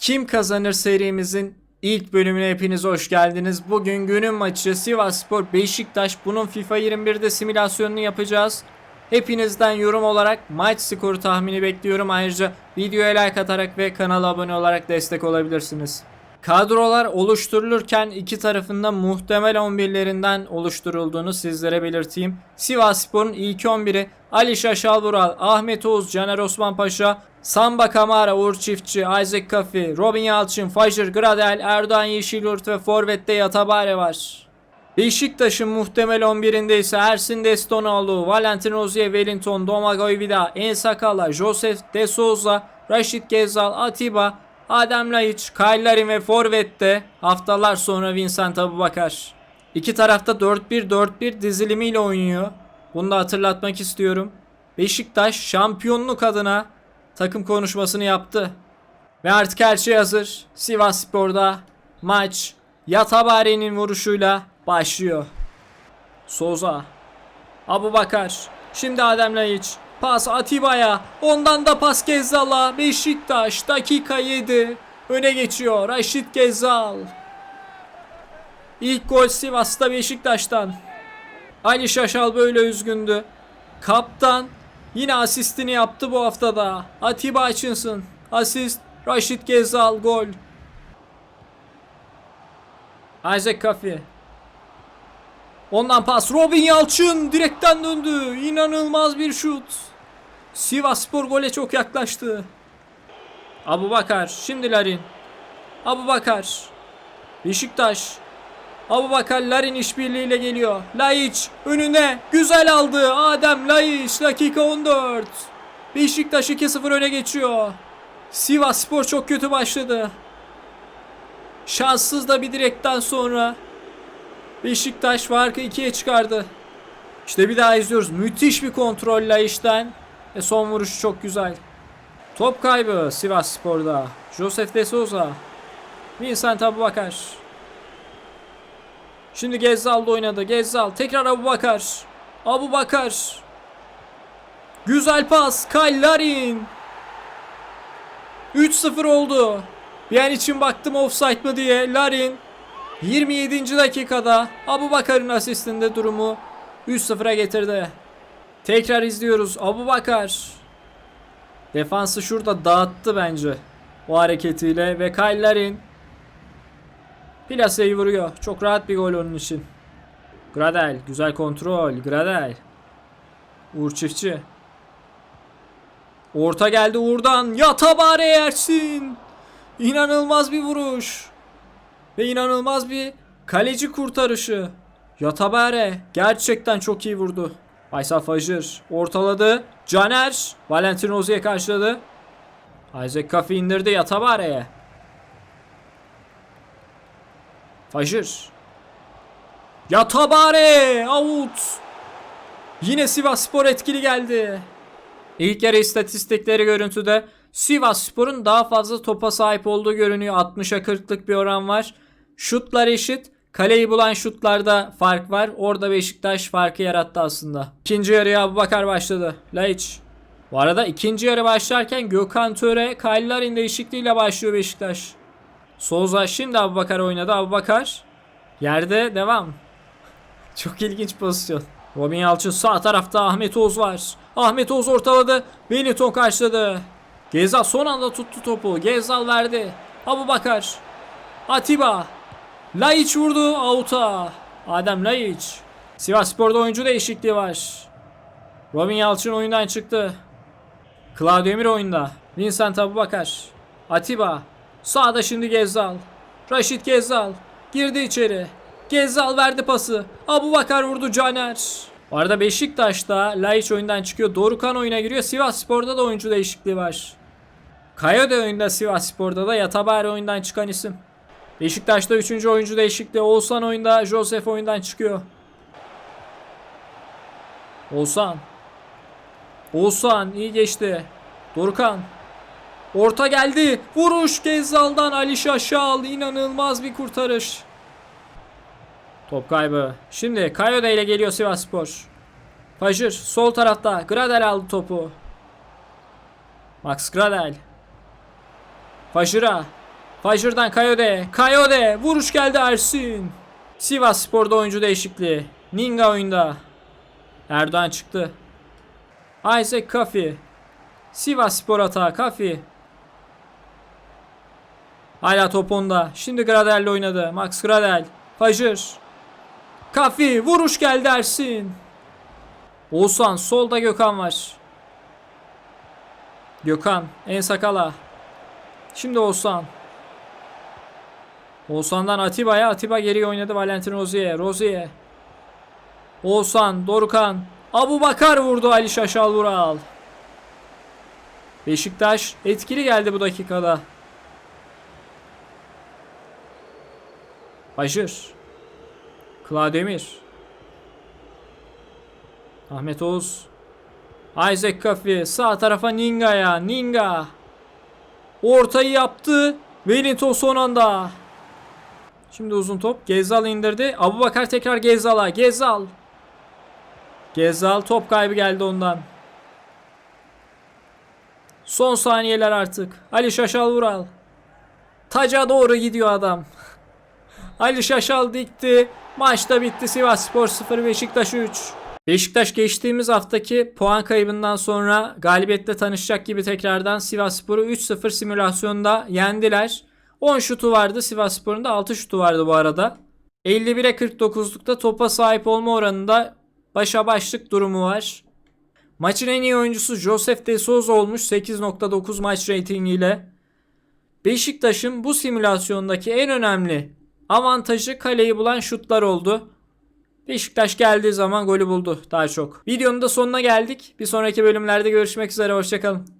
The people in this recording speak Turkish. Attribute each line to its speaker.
Speaker 1: Kim kazanır serimizin ilk bölümüne hepiniz hoş geldiniz. Bugün günün maçı Sivas Spor Beşiktaş. Bunun FIFA 21'de simülasyonunu yapacağız. Hepinizden yorum olarak maç skoru tahmini bekliyorum. Ayrıca videoya like atarak ve kanala abone olarak destek olabilirsiniz. Kadrolar oluşturulurken iki tarafında muhtemel 11'lerinden oluşturulduğunu sizlere belirteyim. Sivas Spor'un ilk 11'i Ali Şaşal Vural, Ahmet Oğuz, Caner Osman Paşa, Samba Kamara, Uğur Çiftçi, Isaac Kafi, Robin Yalçın, Fajr Gradel, Erdoğan Yeşilyurt ve Forvet'te Yatabare var. Beşiktaş'ın muhtemel 11'inde ise Ersin Destonoğlu, Valentin Rozier, Wellington, Domagoj Vida, Ensakala, Joseph De Souza, Raşit Gezal, Atiba, Adem Laiç, Kyle ve Forvet'te haftalar sonra Vincent Abubakar. İki tarafta 4-1-4-1 dizilimiyle oynuyor. Bunu da hatırlatmak istiyorum. Beşiktaş şampiyonluk adına takım konuşmasını yaptı. Ve artık her şey hazır. Sivas Spor'da maç Yatabare'nin vuruşuyla başlıyor. Soza. Abu Bakar. Şimdi Adem Laiç. Pas Atiba'ya. Ondan da pas Gezzal'a. Beşiktaş dakika 7. Öne geçiyor. Raşit Gezzal. İlk gol Sivas'ta Beşiktaş'tan. Ali Şaşal böyle üzgündü. Kaptan yine asistini yaptı bu haftada. Atiba Hutchinson. Asist. Raşit Gezzal gol. Isaac Kafi. Ondan pas Robin Yalçın direkten döndü. İnanılmaz bir şut. Sivas Spor gole çok yaklaştı. Abu Bakar şimdi Larin. Abu Bakar. Beşiktaş. Abu Bakar Larin işbirliğiyle geliyor. Laiç önüne güzel aldı. Adem Laiç dakika 14. Beşiktaş 2-0 öne geçiyor. Sivas Spor çok kötü başladı. Şanssız da bir direkten sonra Beşiktaş farkı ikiye çıkardı. İşte bir daha izliyoruz. Müthiş bir kontrolle işten. Ve son vuruşu çok güzel. Top kaybı Sivas Spor'da. Joseph De Souza. Vincent Abubakar. Şimdi Gezzal'da oynadı. Gezzal tekrar Abubakar. Abubakar. Güzel pas. Kyle Larin. 3-0 oldu. Bir an için baktım offside mı diye. Larin 27. dakikada Abu Bakar'ın asistinde durumu 3-0'a getirdi. Tekrar izliyoruz. Abu Bakar defansı şurada dağıttı bence o hareketiyle ve Kyle plaseyi vuruyor. Çok rahat bir gol onun için. Gradel güzel kontrol. Gradel. Uğur Çiftçi. Orta geldi Uğur'dan. Yatabare Ersin. İnanılmaz bir vuruş. Ve inanılmaz bir kaleci kurtarışı. Yatabare gerçekten çok iyi vurdu. Aysel Fajır ortaladı. Caner Valentin Rozi'ye karşıladı. Isaac Kafi indirdi Yatabare'ye. Fajır. Yatabare out. Yine Sivas Spor etkili geldi. İlk yarı istatistikleri görüntüde Sivas Spor'un daha fazla topa sahip olduğu görünüyor. 60'a 40'lık bir oran var. Şutlar eşit. Kaleyi bulan şutlarda fark var. Orada Beşiktaş farkı yarattı aslında. İkinci yarıya Abubakar başladı. Laiç. Bu arada ikinci yarı başlarken Gökhan Töre, Kaylılar'ın değişikliğiyle başlıyor Beşiktaş. Souza şimdi Abubakar oynadı. Abubakar yerde devam. Çok ilginç pozisyon. Robin Yalçın sağ tarafta Ahmet Oğuz var. Ahmet Oğuz ortaladı. Benetton karşıladı. Gezal son anda tuttu topu. Gezal verdi. Abu Bakar. Atiba. Laiç vurdu. Out'a. Adem Laiç. Sivas Spor'da oyuncu değişikliği var. Robin Yalçın oyundan çıktı. Claudio Emir oyunda. Vincent Abu Bakar. Atiba. Sağda şimdi Gezal. Raşit Gezal. Girdi içeri. Gezal verdi pası. Abu Bakar vurdu Caner. Bu arada Beşiktaş'ta Laiç oyundan çıkıyor. Dorukan oyuna giriyor. Sivas Spor'da da oyuncu değişikliği var. Kayo da oyunda Sivas Spor'da da Yatabari oyundan çıkan isim. Beşiktaş'ta 3. oyuncu değişikliği. Oğuzhan oyunda. Joseph oyundan çıkıyor. Oğuzhan. Oğuzhan iyi geçti. Dorukan. Orta geldi. Vuruş Gezzal'dan Ali Şaşal. İnanılmaz bir kurtarış. Top kaybı. Şimdi Kayode ile geliyor Sivas Spor. Fajır sol tarafta. Gradel aldı topu. Max Gradel. Fajır'a. Fajr'dan Kayode. Kayode. Vuruş geldi Ersin. Sivas Spor'da oyuncu değişikliği. Ninga oyunda. Erdoğan çıktı. Isaac Kafi. Sivas Spor atağı Kafi. Hala top onda. Şimdi Gradel'le oynadı. Max Gradel. Fajr. Kafi. Vuruş geldi Ersin. Oğuzhan. Solda Gökhan var. Gökhan. En sakala. Şimdi Oğuzhan. Oğuzhan'dan Atiba'ya. Atiba geri oynadı. Valentin Rozier. Rozier. Oğuzhan. Dorukan. Abu Bakar vurdu Ali Şaşal Vural. Beşiktaş etkili geldi bu dakikada. Başır. Klademir. Ahmet Oğuz. Isaac Kafi sağ tarafa Ninga'ya. Ninga. Ortayı yaptı. Wellington son anda. Şimdi uzun top. Gezal indirdi. Abu Bakar tekrar Gezal'a. Gezal. Gezal top kaybı geldi ondan. Son saniyeler artık. Ali Şaşal Vural. Taca doğru gidiyor adam. Ali Şaşal dikti. Maçta bitti. Sivas Spor 0 Beşiktaş 3. Beşiktaş geçtiğimiz haftaki puan kaybından sonra galibiyetle tanışacak gibi tekrardan Sivas Spor'u 3-0 simülasyonda yendiler. 10 şutu vardı Sivas Spor'un da 6 şutu vardı bu arada. 51'e 49'lukta topa sahip olma oranında başa başlık durumu var. Maçın en iyi oyuncusu Joseph De Souza olmuş 8.9 maç reytingiyle. Beşiktaş'ın bu simülasyondaki en önemli avantajı kaleyi bulan şutlar oldu. Beşiktaş geldiği zaman golü buldu daha çok. Videonun da sonuna geldik. Bir sonraki bölümlerde görüşmek üzere. Hoşçakalın.